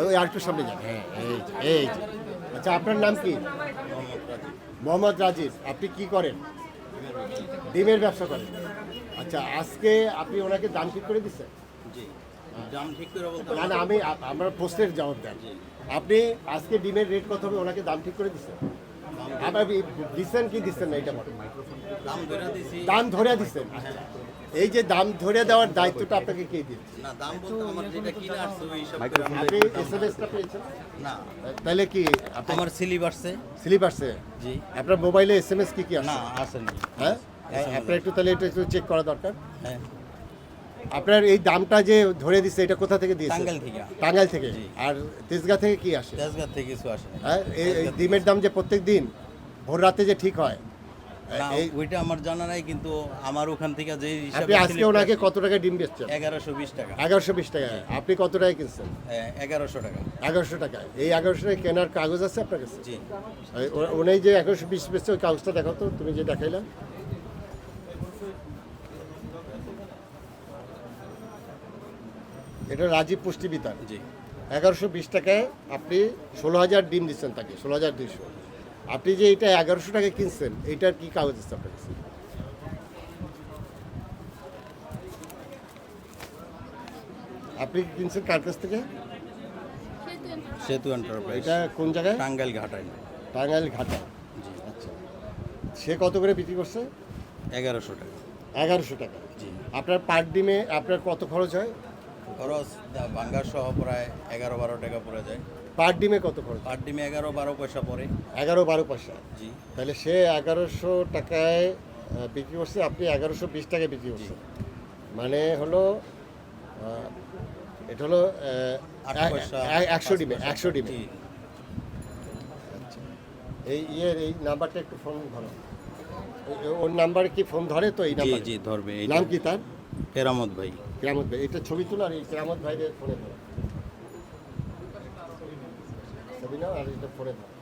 ওই আরেকটু সামনে যান। হ্যাঁ এই যে, এই যে। আচ্ছা আপনার নাম কি? মোহাম্মদ রাজীব। আপনি কি করেন? ডিমের ব্যবসা করেন। আচ্ছা আজকে আপনি ওনাকে দাম ঠিক করে দিচ্ছেন? জি। দাম ঠিক করে বলতে না না আমি আমার প্রশ্নের জবাব দেন। আপনি আজকে ডিমের রেট কত হবে ওনাকে দাম ঠিক করে দিচ্ছেন? আবার দিচ্ছেন কি দিচ্ছেন না এটা বলেন। দাম ধরে দিচ্ছেন এই যে দাম ধরে দেওয়ার দায়িত্বটা আপনাকে কে করে আপনি এস এম এসটা পেয়েছেন? না। তাহলে কি আমার স্লিপ আসছে স্লিপ আসছে জি। আপনার মোবাইলে এস এম এস কি কি না আসেনি। হ্যাঁ? আপনার একটু তাহলে এটা একটু চেক করা দরকার। হ্যাঁ। আপনার এই দামটা যে ধরে দিচ্ছে এটা কোথা থেকে দিয়েছে? টাঙ্গাইল থেকে। টাঙ্গাইল থেকে? আর তেজগা থেকে কি আসে? তেজগাঁ থেকে কিছু আসেনি হ্যাঁ এই ডিমের দাম যে প্রত্যেক দিন ভোর রাতে যে ঠিক হয় ওইটা আমার জানা নাই কিন্তু আমার ওখান থেকে যে আপনি আজকে ওনাকে কত টাকা ডিম বেচছেন? এগারোশো বিশ টাকা। এগারোশো বিশ টাকা। আপনি কত টাকায় কিনছেন? হ্যাঁ, এগারোশো টাকা। এগারোশো টাকা এই এগারোশো টাকা কেনার কাগজ আছে আপনার কাছে? জি। উনি যে এগারোশো বিশ বেচছে ওই কাগজটা দেখাও তো তুমি যে দেখাইলা। এটা রাজীব পুষ্টি বিতান জি। এগারোশো বিশ টাকায় আপনি ষোলো হাজার ডিম দিচ্ছেন তাকে ষোলো হাজার দুইশো। আপনি যে এটা এগারোশো টাকায় কিনছেন এইটার কি কাগজ আছে আপনার কাছে? আপনি কিনছেন কার কাছ থেকে? সেতু এন্টারপ্রাইজ। এটা কোন জায়গায়? টাঙ্গাইল ঘাটাই টাঙ্গাইল ঘাটা জি। আচ্ছা। সে কত করে বিক্রি করছে? এগারোশো টাকা। এগারোশো টাকা। জি। আপনার পার ডিমে আপনার কত খরচ হয়? খরচ ভাঙ্গার সহ প্রায় এগারো বারো টাকা পড়ে যায়। পার ডিমে কত খরচ? পার ডিমে এগারো বারো পয়সা পড়ে। এগারো বারো পয়সা? জি। তাহলে সে এগারোশো টাকায় বিক্রি করছে আপনি এগারোশো বিশ টাকায় বিক্রি করছেন। মানে হলো এটা হলো একশো ডিমে একশো ডিমে। জি। এই ইয়ের এই নাম্বারটা একটু ফোন ধরো। ওর নাম্বারে কি ফোন ধরে তো এই নাম্বার? জি ধরবে এই নাম কি তার? কেরামত ভাই। কেরামত ভাই এটা ছবি তোলা আর এই কেরামত ভাইয়ের ফোনে ধরো। ছবি নাও আর এটা ফোনে ধরো।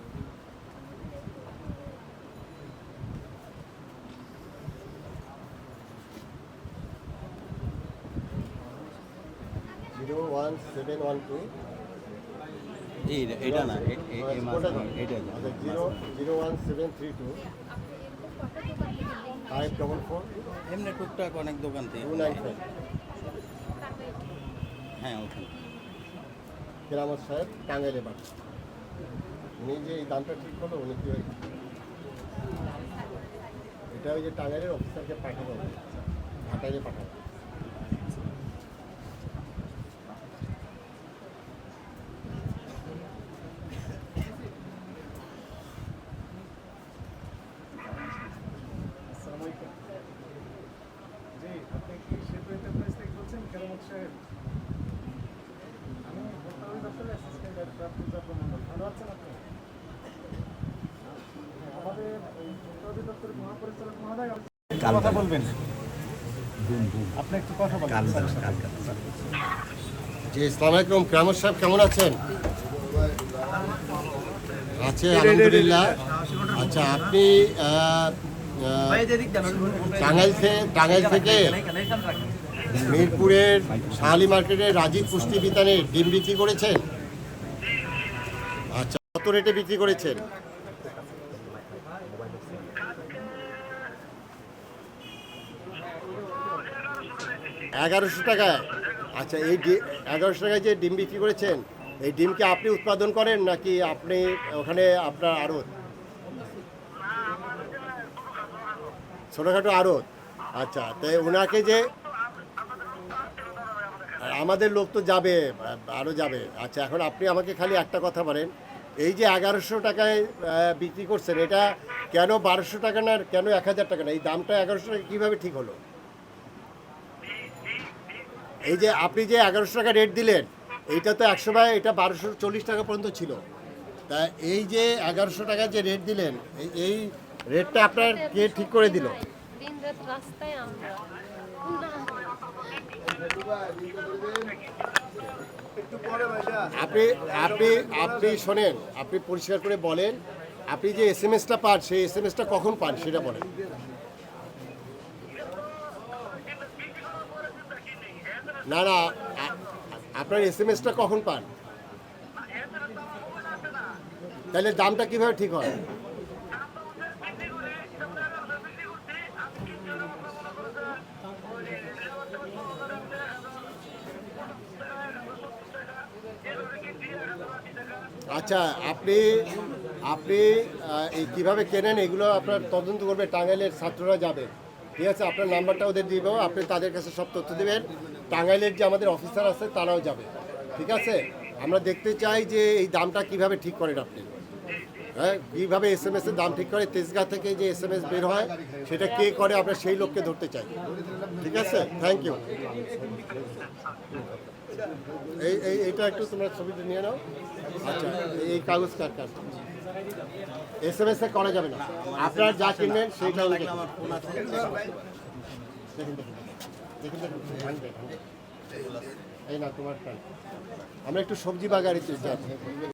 Zero one seven one two. জি এটা না এটা না। আচ্ছা zero zero one seven three two. Five double four. এমনি টুকটাক অনেক দোকান থেকে টু নাইন ফাইভ। হ্যাঁ ওখানে। কেরামত সাহেব টাঙ্গাইলে বাড়ি। উনি যে এই দামটা ঠিক করল উনি কি এটা ওই যে টাঙ্গাইলের অফিসারকে পাঠাবো ঘাটাইলে পাঠাবো জি আপনি কি এন্টারপ্রাইজ থেকে বলছেন? কেরামত সাহেব আমি বর্তমানে দপ্তরের অ্যাসিস্ট্যান্ট প্রাপ্ত মন্ডল ভালো আছেন আপনি হ্যাঁ, আমাদের এই উত্তরাদি দপ্তরের মহাপরিচালক মহোদয় আপনি কথা বলবেন। আপনি একটু কথা বলবেন জি ইসলাম আলাইকুম। কেরামত সাহেব কেমন আছেন? আছে আলহামদুলিল্লাহ। আচ্ছা আপনি টাঙ্গাইল থেকে টাঙ্গাইল থেকে মিরপুরের শাহালি মার্কেটে রাজীব পুষ্টি বিতানে ডিম বিক্রি করেছেন? আচ্ছা কত রেটে বিক্রি করেছেন? এগারোশো টাকায় আচ্ছা এই এগারোশো টাকায় যে ডিম বিক্রি করেছেন, এই ডিমকে আপনি উৎপাদন করেন নাকি আপনি ওখানে আপনার আড়ত? ছোটোখাটো আড়ত। আচ্ছা তাই ওনাকে যে আমাদের লোক তো যাবে আরও যাবে। আচ্ছা এখন আপনি আমাকে খালি একটা কথা বলেন। এই যে এগারোশো টাকায় বিক্রি করছেন, এটা কেন বারোশো টাকা না, কেন এক হাজার টাকা না? এই দামটা এগারোশো টাকা কীভাবে ঠিক হলো? এই যে আপনি যে এগারোশো টাকা রেট দিলেন এইটা তো একশো বাই এটা বারোশো চল্লিশ টাকা পর্যন্ত ছিল। তা এই যে এগারোশো টাকা যে রেট দিলেন এই- রেটটা আপনার কে ঠিক করে দিল? আপনি আপনি আপনি শোনেন আপনি পরিষ্কার করে বলেন আপনি যে এস এম এসটা পান সেই এস এম এসটা কখন পান সেটা বলেন। না না আপনার এস এম এসটা কখন পান? তাহলে দামটা কীভাবে ঠিক হয়? আচ্ছা আপনি আপনি এই কীভাবে কেনেন এগুলো আপনার তদন্ত করবে টাঙ্গাইলের ছাত্ররা যাবে। ঠিক আছে, আপনার নাম্বারটা ওদের দিব, আপনি তাদের কাছে সব তথ্য দেবেন। টাঙ্গাইলের যে আমাদের অফিসার আছে তারাও যাবে। ঠিক আছে? আমরা দেখতে চাই যে এই দামটা কীভাবে ঠিক করেন আপনি। হ্যাঁ কীভাবে এস এম এর দাম ঠিক করে তেজগাঁ থেকে যে এস এম এস বের হয় সেটা কে করে আমরা সেই লোককে ধরতে চাই। ঠিক আছে? থ্যাংক ইউ এই এই এইটা একটু তোমরা ছবিটা নিয়ে নাও। আচ্ছা এই কাগজ কার কার? এস এম এস এ করা যাবে না। আপনার যা কিনবেন সেইটা দেখুন দেখুন। এই না তোমার আমরা একটু সবজি বাগাড়িতে যাচ্ছি